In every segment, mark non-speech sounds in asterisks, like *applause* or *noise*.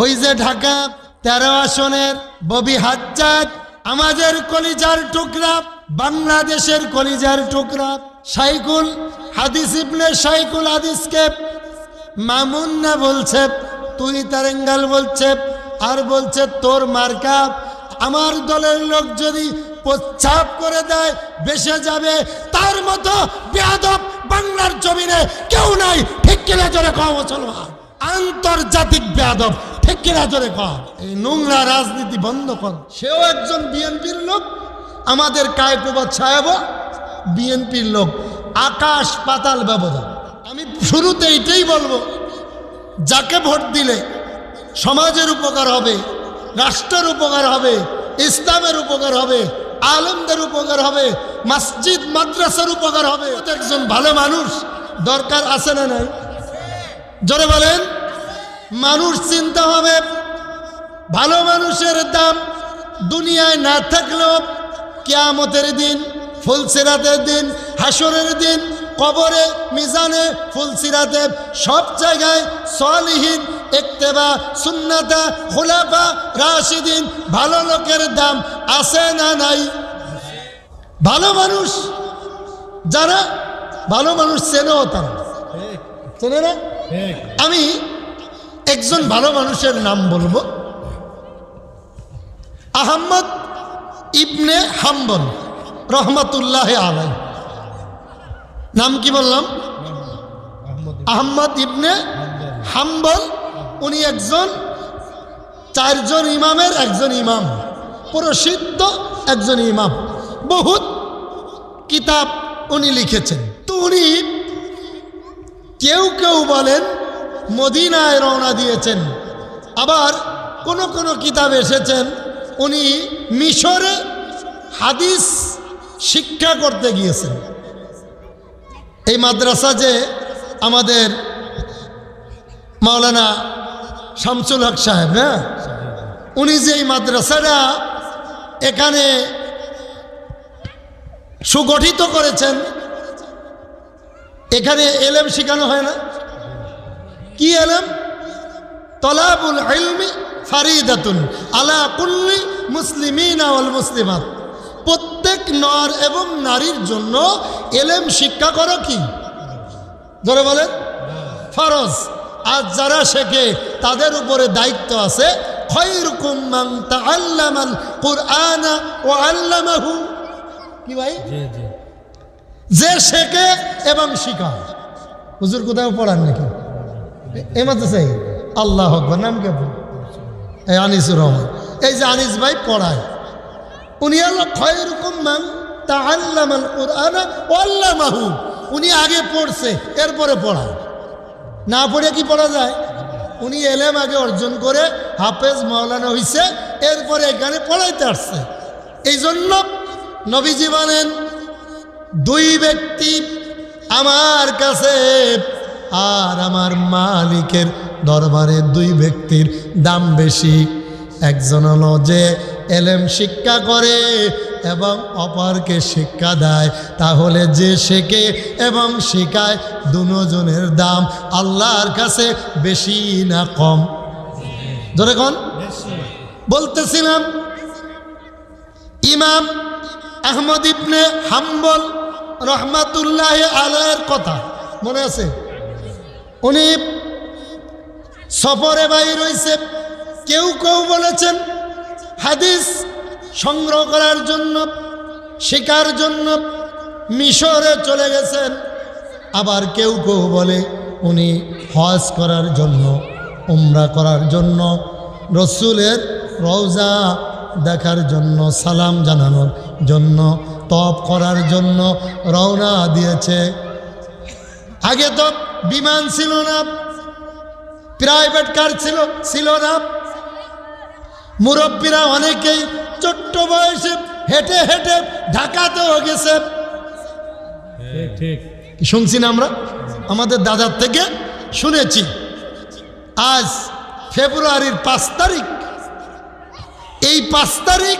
ওই যে ঢাকা তেরো আসনের ববি হাজ্জাদ আমাদের কলিজার টুকরা, বাংলাদেশের কলিজার টুকরা। সাইকুল হাদিস ইবনে সাইকুল হাদিসকে মামুন না বলছে, তুই তারেঙ্গাল বলছে, আর বলছে তোর মার্কা। আমার দলের লোক যদি প্রচ্ছাপ করে দেয়, বেসে যাবে, তার মতো বেয়াদব বাংলার জমিনে কেউ নাই। ঠিক কিনা জোরে কম মুসলমান? আন্তর্জাতিক বেয়াদব। ঠিক কিনা জোরে কম এই নোংরা রাজনীতি বন্ধ কর। সেও একজন বিএনপির লোক, আমাদের কায়কুবা ছায়াব বিএনপির লোক। আকাশ পাতাল ব্যবধান। আমি শুরুতে এইটাই বলব, যাকে ভোট দিলে সমাজের উপকার হবে, রাষ্ট্রের উপকার হবে, ইসলামের উপকার হবে, আলমদের উপকার হবে, মসজিদ, মাদ্রাসার উপকার হবে। একজন ভালো মানুষ দরকার আছে না নাই? জোরে বলেন। মানুষ চিন্তা হবে ভালো মানুষের দাম দুনিয়ায় না থাকলেও কেয়ামতের দিন ফুলসিরাতের দিন হাসরের দিন কবরে মিজানে ফুলসিরাতে সব জায়গায় সলিহীন একতেবা সুন্নাতা খোলাফা রাশিদিন ভালো লোকের দাম আছে না নাই? ভালো মানুষ যারা ভালো মানুষ চেনেও তারা। চেনে না? আমি একজন ভালো মানুষের নাম বলব। আহম্মদ ইবনে হাম্বল, রহমতুল্লাহ আলাই নাম কি বললাম? আহম্মদ ইবনে হাম্বল, উনি একজন, চারজন ইমামের একজন ইমাম, প্রসিদ্ধ একজন ইমাম। বহুত কিতাব উনি লিখেছেন। তো উনি কেউ কেউ বলেন মদিনায় রওনা দিয়েছেন। আবার কোন কোন কিতাব এসেছেন, উনি মিশরে হাদিস শিক্ষা করতে গিয়েছেন। এই মাদ্রাসা যে আমাদের মাওলানা শামসুল হক সাহেব হ্যাঁ উনি যে এই মাদ্রাসাটা এখানে সুগঠিত করেছেন, এখানে এলেম শেখানো হয় না? কি এলেম তলাবুল ইলমি ফারিদাতুন আলা কুল্লি মুসলিমিনা ওয়াল মুসলিমাত। প্রত্যেক নর এবং নারীর জন্য এলেম শিক্ষা করো কি? ধরে বলেন ফরজ। আর যারা শেখে তাদের উপরে দায়িত্ব আছে খৈরকুম মান তাআল্লামাল কুরআনা ওয়া আল্লামাহু। কি ভাই? যে শেখে এবং শিখায়। হুজুর কোথাও পড়ান নাকি? এই মাত্র চাই আল্লাহ আকবর, নাম কে এই আনিসুর রহমান। এই যে আনিস ভাই পড়ায়। উনি হলো খয়রকম মান কুরআনা ওয়া আল্লামাহু। উনি আগে পড়ছে, এরপরে পড়ায়। না পড়ে কি পড়া যায়? উনি এলেম আগে অর্জন করে হাফেজ মাওলানা হইছে, এরপরে এখানে পড়াইতে আসছে। এই জন্য নবীজি বলেন, দুই ব্যক্তি আমার কাছে আর আমার মালিকের দরবারে দুই ব্যক্তির দাম বেশি। একজন হলো যে এলেম শিক্ষা করে এবং অপরকে শিক্ষা দেয়। তাহলে যে শেখে এবং শেখায় দুজনের দাম আল্লাহর কাছে বেশি না কম? ধরে কন। বলতেছিলাম ইমাম। আহমদ ইবনে হাম্বল রহমাতুল্লাহ আলয়ের কথা। মনে আছে? উনি সফরে বাইর রয়েছে কেউ কেউ বলেছেন, হাদিস সংগ্রহ করার জন্য শেখার জন্য মিশরে চলে গেছেন। আবার কেউ কেউ বলে, উনি হজ করার জন্য, উমরা করার জন্য, রসুলের রওজা দেখার জন্য, সালাম জানানোর জন্য তপ করার জন্য রওনা দিয়েছে। আগে তো বিমান ছিল না প্রাইভেট কার ছিল ছিল না। মুরব্বীরা অনেকেই ছোট্ট বয়সে হেঁটে হেঁটে ঢাকাতেও গেছে। শুনছি না আমরা? আমাদের দাদার থেকে শুনেছি। আজ ফেব্রুয়ারির পাঁচ তারিখ। এই পাঁচ তারিখ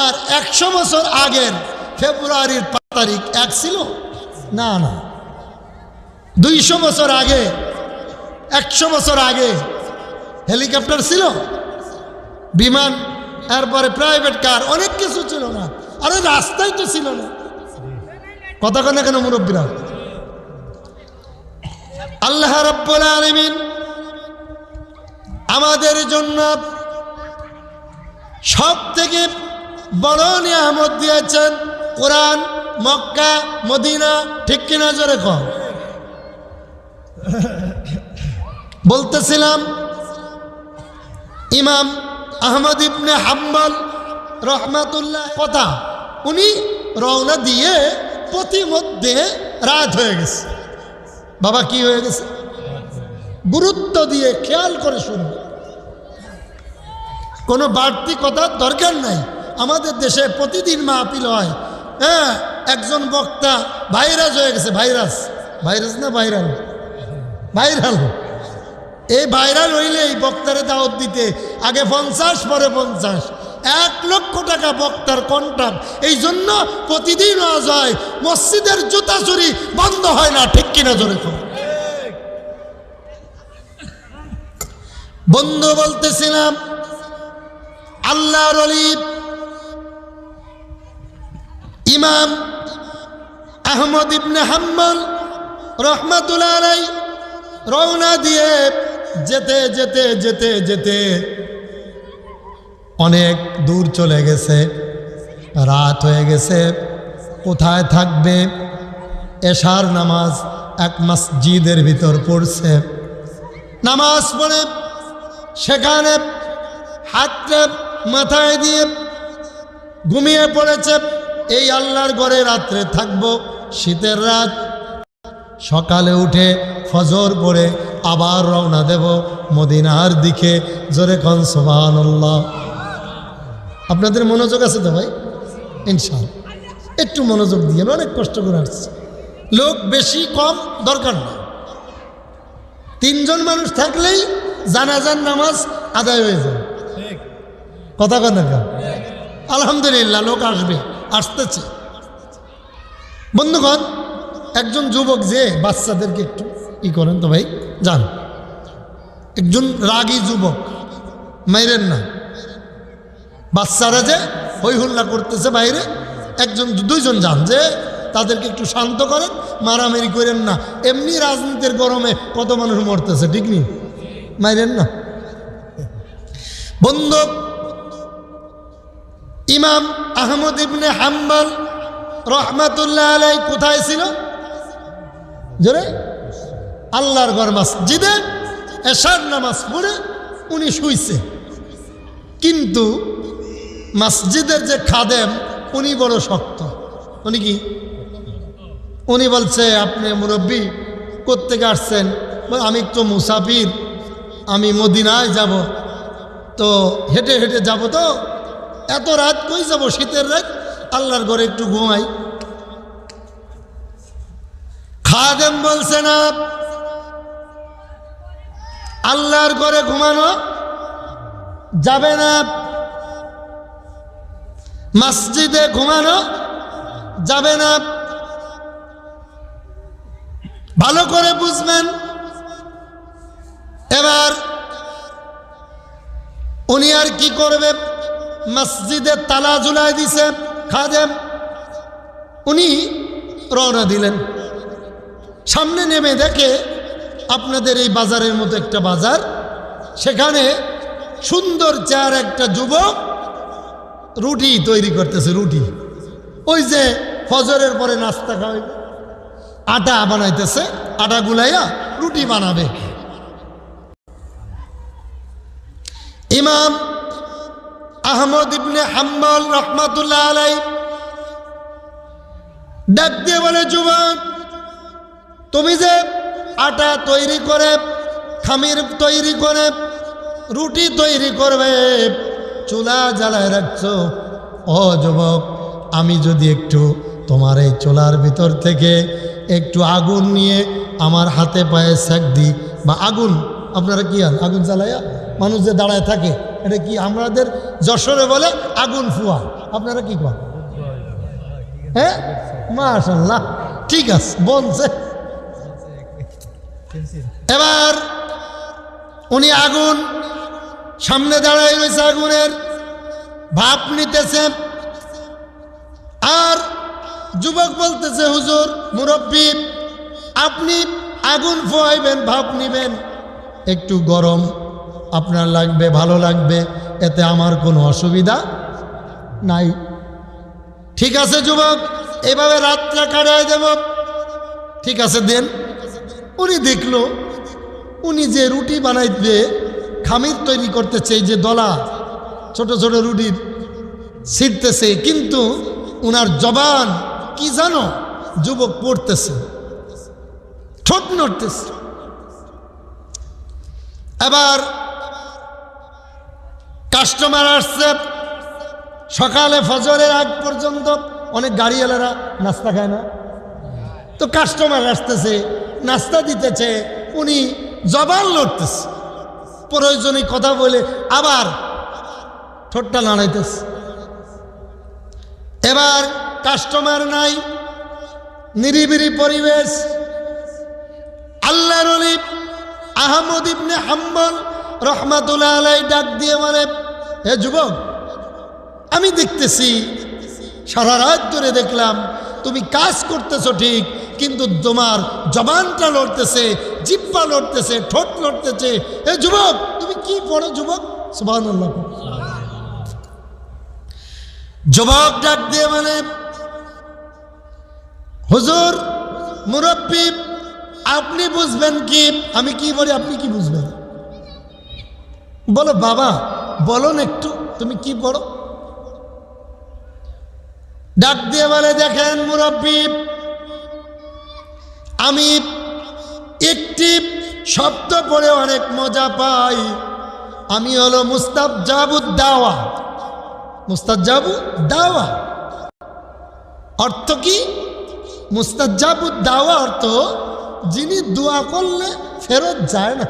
আর একশো বছর আগের ফেব্রুয়ারির পাঁচ তারিখ এক ছিল? না না। দুইশো বছর আগে, একশো বছর আগে হেলিকপ্টার ছিল। বিমান, এরপরে প্রাইভেট কার, অনেক কিছু ছিল না। আরে রাস্তাই তো ছিল না। কথা কেন কেন মুরব্বীরা? আল্লাহ রব্বুল আলমিন আমাদের জন্য সব থেকে বড় নিয়ামত দিয়েছেন। কোরআন, মক্কা, মদিনা, ঠিক কিনা জোরে কর *laughs* বলতেছিলাম, ইমাম আহমদ ইবনে হাম্বাল রহমাতুল্লাহ, কথা, উনি রওনা দিয়ে প্রতিমধ্যে রাত হয়ে গেছে। বাবা, কি হয়ে গেছে? গুরুত্ব দিয়ে খেয়াল করে শুনবে কোনো বাড়তি কথার দরকার নাই। আমাদের দেশে প্রতিদিন মাহফিল হয়। হ্যাঁ একজন বক্তা ভাইরাস হয়ে গেছে, ভাইরাস। ভাইরাস না ভাইরাল? ভাইরাল এই ভাইরাল হইলে এই বক্তারে দাওয়াত দিতে, আগে পঞ্চাশ, পরে পঞ্চাশ। এক লক্ষ টাকা বক্তার কন্ট্রাক্ট এই জন্য প্রতিদিন আওয়াজ হয়, মসজিদের জুতা চুরি বন্ধ হয় না, ঠিক কিনা জোরে। বন্ধু বলতেছিলাম, আল্লাহর অলি, ইমাম আহমদ ইবনে হাম্মল রহমাতুল্লাহ রওনা দিয়ে যেতে যেতে যেতে যেতে অনেক দূর চলে গেছে। রাত হয়ে গেছে। কোথায় থাকবে? এশার নামাজ এক মসজিদের ভিতর পড়ছে। নামাজ পড়ে সেখানে হাতটা মাথায় দিয়ে ঘুমিয়ে পড়েছে। এই আল্লাহর ঘরে রাত্রে থাকব, শীতের রাত সকালে উঠে ফজর পড়ে আবার রওনা দেব মদিনার দিকে। জোরে কন সোবাহান্লাহ আপনাদের মনোযোগ আছে তো ভাই? ইনশাল একটু মনোযোগ দিয়ে অনেক কষ্ট করে আসছে। লোক বেশি কম দরকার না। তিনজন মানুষ থাকলেই জানাজান নামাজ আদায় হয়ে যায়। কথা কথা কেন? আলহামদুলিল্লাহ লোক আসবে আসতেছে। বন্ধুগণ একজন যুবক যে বাচ্চাদেরকে একটু ই করেন তো ভাই, যান। একজন রাগী যুবক, মাইরেন না। বাচ্চারা যে হই হুল্লা করতেছে বাইরে, একজন দুইজন যান যে তাদেরকে একটু শান্ত করেন, মারামারি করেন না। এমনি রাজনীতির গরমে কত মানুষ মরতেছে, ঠিক নেই মাইরেন না। বন্ধু, ইমাম আহমদ ইবনে হাম্বাল রহমাতুল্লাহ আলাই কোথায় ছিল? জোরে? আল্লাহর ঘর মসজিদে এশার নামাজ পড়ে উনি শুইছে। কিন্তু মসজিদের যে খাদেম, উনি বড় শক্ত। উনি কি? উনি বলছে, আপনি মুরব্বী কোত্থেকে আসছেন? আমি তো মুসাফির, আমি মদিনায় যাব। তো হেঁটে হেঁটে যাব তো? এত রাত কই যাব? শীতের রাত? আল্লাহর ঘরে একটু ঘুমাই। খাদেম বলছে না, আল্লাহর করে ঘুমানো যাবে না। মসজিদে ঘুমানো যাবে না। ভালো করে বুঝবেন। এবার উনি আর কি করবে? মসজিদে তালা ঝুলাই দিছে খাদেম। উনি রওনা দিলেন। সামনে নেমে দেখে আপনাদের এই বাজারের মতো একটা বাজার। সেখানে সুন্দর চেয়ার একটা যুবক রুটি তৈরি করতেছে, রুটি। ওই যে ফজরের পরে নাস্তা খাওয়াই আটা বানাইতেছে, আটা গুলাইয়া রুটি বানাবে। ইমাম আহমদ ইবনে হাম্বল রহমাতুল্লাহ আলাই ডাক দিয়ে বলে, যুবক তুমি যে আটা তৈরি করে, খামির তৈরি করে, রুটি তৈরি করবে, চুলা জ্বালায় রাখছো, ও যুবক, আমি যদি একটু তোমার এই চুলার ভিতর থেকে একটু আগুন নিয়ে আমার হাতে পায়ে সেক দিই, বা আগুন, আপনারা কি আন আগুন জ্বালাইয়া মানুষ যে দাঁড়ায় থাকে, এটা কি আমাদের যশোরে বলে আগুন ফুয়া? আপনারা কি করেন হ্যাঁ? মাশাল্লাহ, ঠিক আছে বলছে এবার উনি আগুন, সামনে দাঁড়াই রয়েছে আগুনের ভাপ নিতেছে। আর যুবক বলতেছে, হুজুর, মুরব্বী, আপনি আগুন ফোয়াইবেন ভাপ নিবেন। একটু গরম, আপনার লাগবে, ভালো লাগবে, এতে আমার কোনো অসুবিধা নাই। ঠিক আছে যুবক, এভাবে রাতটা কাটায় দেব। ঠিক আছে, দেন। উনি দেখল, উনি যে রুটি বানাইতে খামির তৈরি করতেছে যে দলা, ছোট ছোট রুটির ছিটতেছে কিন্তু উনার জবান কি জানো, যুবক পড়তেছে, ঠোঁট নড়তেছে। এবার কাস্টমার আসছে, সকালে ফজরের আগ পর্যন্ত অনেক গাড়িওয়ালারা নাস্তা খায় না। তো কাস্টমার আসতেছে নাস্তা দিতেছে, উনি জবান লড়তেছে। প্রয়োজনীয় কথা বলে আবার ঠোঁটটা নাড়াইতেছে। এবার কাস্টমার নাই নিরিবিরি পরিবেশ। আল্লাহর আহমদ ইবনে হাম্বল রহমাতুল্লাহ আলাই ডাক দিয়ে মানে হে যুবক, আমি দেখতেছি, সারা রাত ধরে দেখলাম তুমি কাজ করতেছো ঠিক, কিন্তু তোমার জবানটা লড়তেছে, জিব্বা লড়তেছে, ঠোঁট লড়তেছে। এ যুবক, তুমি কি পড়ো যুবক? সুবাহ যুবক ডাক দিয়ে মানে হুজুর, মুরব্বী, আপনি বুঝবেন কি? আমি কি বলি আপনি কি বুঝবেন? বলো, বাবা, বলুন একটু, তুমি কি পড়ো? ডাক দিয়ে বলে, দেখেন মুরব্বী, আমি একটি শব্দ পড়ে অনেক মজা পাই। আমি হলো মুস্তাব জাবুদ দাওয়া মুস্তাদ জাবু দাওয়া অর্থ কি? মুস্তাজাবুদ দাওয়া অর্থ যিনি দোয়া করলে ফেরত যায় না।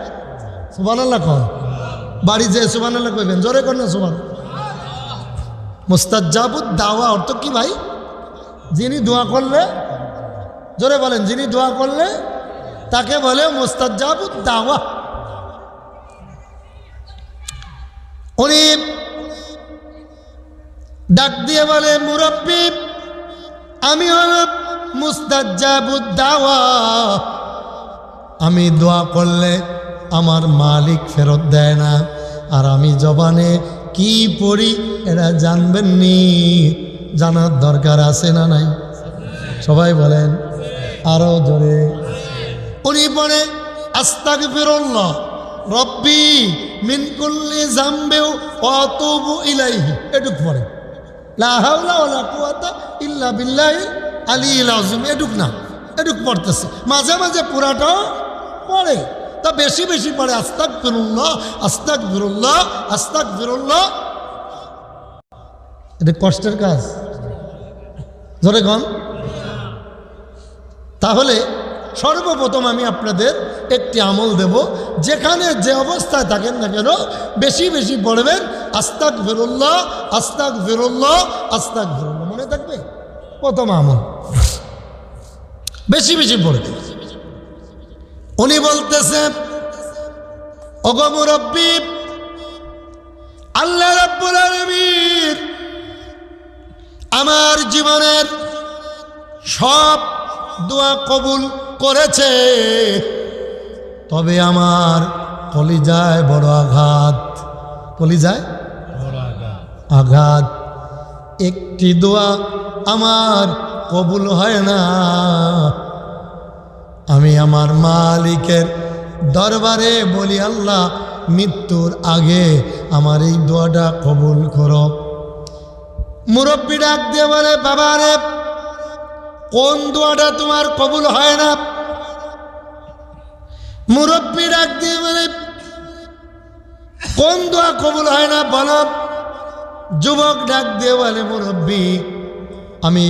সুবান আল্লাহ কন বাড়ি যেয়ে সুবান আল্লাহ কইবেন। জোরে কর না সুবান মুস্তাজাবুদ দাওয়া অর্থ কি ভাই? যিনি দোয়া করলে, জোরে বলেন, যিনি দোয়া করলে, তাকে বলে মুস্তাজাবুদ দাওয়া। উনি ডাক দিয়ে বলে, মুরব্বী, আমি হল মুস্তাজাবুদ দাওয়া। আমি দোয়া করলে আমার মালিক ফেরত দেয় না, আর আমি জবানে কি পড়ি এরা জানবেন নি জানার দরকার আছে না নাই? সবাই বলেন, আরও জোরে। উনি পড়ে আস্তাক ফিরল্লাহ রব্বি মিন কুল্লি জাম্বেও অতবু ইলাইহি। এটুক কুওয়াতা ইল্লা বিল্লাহি আলিয়্যিল আযীম। এটুক না, এটুক পড়তেছে। মাঝে মাঝে পুরাটাও পড়ে। তা বেশি বেশি পড়ে আস্তাক ফিরুল্লাহ আস্তাক ফিরুল্লাহ আস্তাক ফিরুল্লাহ এটা কষ্টের কাজ। ধরে গন তাহলে সর্বপ্রথম আমি আপনাদের একটি আমল দেব, যেখানে যে অবস্থায় থাকেন না কেন, বেশি বেশি পড়বেন আস্তাক ফিরুল্লাহ আস্তাক ফিরুল্লাহ আস্তাক ফিরুল্লাহ মনে থাকবে? প্রথম আমল। বেশি বেশি পড়বেন। উনি বলতেছেন অগমুরব্বী আল্লাহ রাব্বুল আলামিন আমার জীবনের সব দোয়া কবুল করেছে তবে আমার কলিজায় বড় আঘাত। কলিজায়? বড় আঘাত। আঘাত। একটি দোয়া আমার কবুল হয় না। আমি আমার মালিকের দরবারে বলি, আল্লাহ, মৃত্যুর আগে আমার এই দোয়াটা কবুল করো। মুরব্বী ডাক দিয়ে বলে, বাবা রে, কোন দোয়াটা তোমার কবুল হয় না? মুরব্বী ডাক দিয়ে বলে, কোন দোয়া কবুল হয় না বলো? যুবক ডাক দিয়ে বলে, মুরব্বী, আমি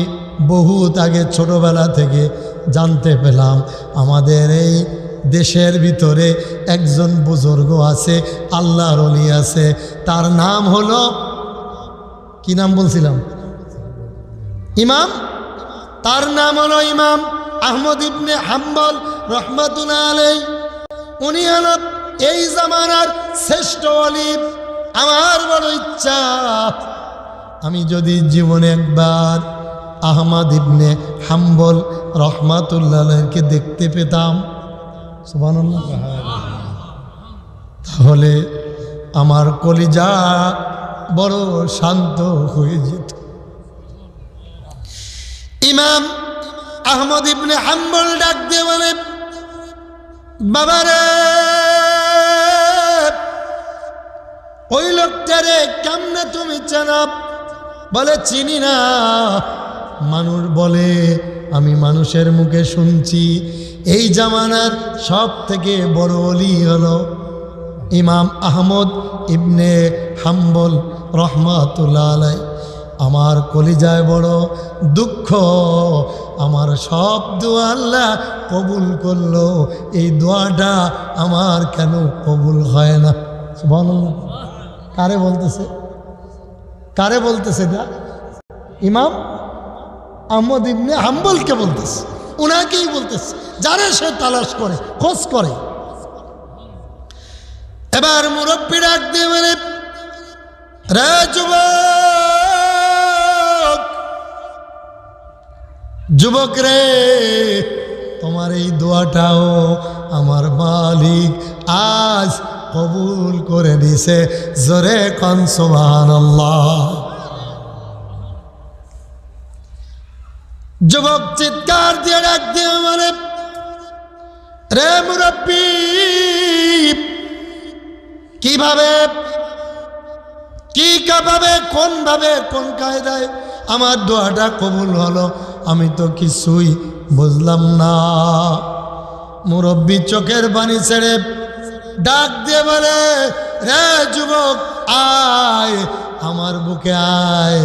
বহুত আগে ছোটবেলা থেকে জানতে পেলাম, আমাদের এই দেশের ভিতরে একজন বুজুর্গ আছে, আল্লাহর অলি আছে, তার নাম হলো, কি নাম বলছিলাম? ইমাম? তার নাম হলো ইমাম আহমদ ইবনে হাম্বল রহমাতুল্লাহ আলাই উনি হল এই জামানার শ্রেষ্ঠ অলি আমার বড় ইচ্ছা, আমি যদি জীবনে একবার আহমদ ইবনে হাম্বল রহমাতুল্লাহকে দেখতে পেতাম। সুবহানাল্লাহ। তাহলে আমার কলিজা বড় শান্ত হয়ে যেত। ইমাম আহমদ ইবনে হাম্বল ডাক দিয়ে বলে, বাবারে, ওই লোকটারে কেমনে তুমি চেনাব বলে, চিনি না। মানুষ বলে, আমি মানুষের মুখে শুনছি, এই জামানার সব থেকে বড় অলি হলো ইমাম আহমদ ইবনে হাম্বল রহমাতুল্লাহ আলাই আমার কলিজায় বড় দুঃখ, আমার সব দোয়া আল্লাহ কবুল করল, এই দোয়াটা আমার কেন কবুল হয় না? সুবহানাল্লাহ। কারে বলতেছে? কারে বলতেছে এটা? ইমাম আহমদ ইবনে হাম্বলকে বলতেছে ওনাকেই বলতেছে, যারে সে তালাশ করে, খোঁজ করে। এবার মুরব্বী ডাক দিয়ে মানে যুবক যুবক রে, তোমার এই দোয়াটাও আমার মালিক আজ কবুল করে দিছে জোরে কনসবান যুবক চিৎকার দিয়ে ডাক দিয়ে মানে রে মুরব্বী, কীভাবে, কি কাভাবে কোন ভাবে, কোন কায়দায় আমার দোয়াটা কবুল হলো? আমি তো কিছুই বুঝলাম না। মুরব্বী চোখের বাণী ছেড়ে ডাক দিয়ে বলে, রে যুবক, আয় আমার বুকে আয়।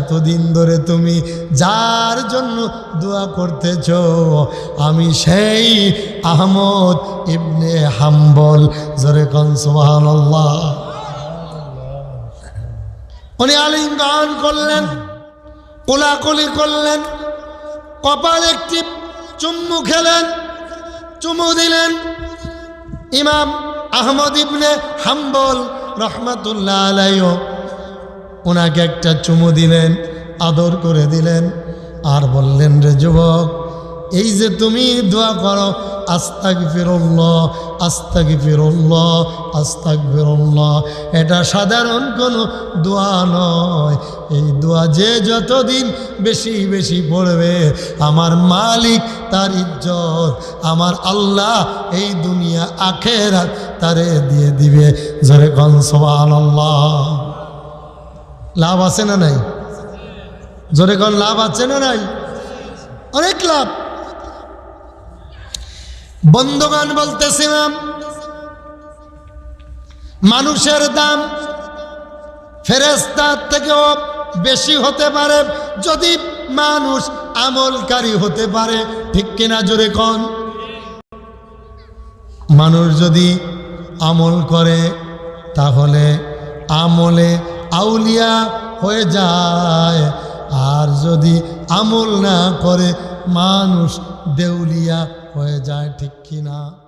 এতদিন ধরে তুমি যার জন্য দোয়া করতেছ, আমি সেই আহমদ ইবনে হাম্বল। জরে কনসবাহ উনি আলিঙ্গন করলেন, কোলাকুলি করলেন, কপাল একটি চুম্মু খেলেন, চুমু দিলেন ইমাম আহমদ ইবনে হাম্বল রহমাতুল্লাহ আলাইও ওনাকে একটা চুমু দিলেন, আদর করে দিলেন, আর বললেন, রে যুবক, এই যে তুমি দোয়া করো আস্তাক ফিরল্লাহ আস্তাক ফিরল্লাহ আস্তাক ফিরল্লাহ এটা সাধারণ কোনো দোয়া নয়। এই দোয়া যে যতদিন বেশি বেশি পড়বে, আমার মালিক তার ইজ্জত, আমার আল্লাহ এই দুনিয়া আখেরাত তারে দিয়ে দিবে। জরে কনসবান আল্লাহ লাভ আছে না নাই? জোরে কন, লাভ আছে না নাই? অনেক লাভ। বন্ধগান বলতেছিলাম মানুষের দাম ফেরেস্তার থেকেও বেশি হতে পারে যদি মানুষ আমলকারী হতে পারে। ঠিক কিনা জোরে কন? মানুষ যদি আমল করে, তাহলে আমলে আউলিয়া হয়ে যায়। আর যদি আমল না করে মানুষ দেউলিয়া হয়ে যায় ঠিক কিনা?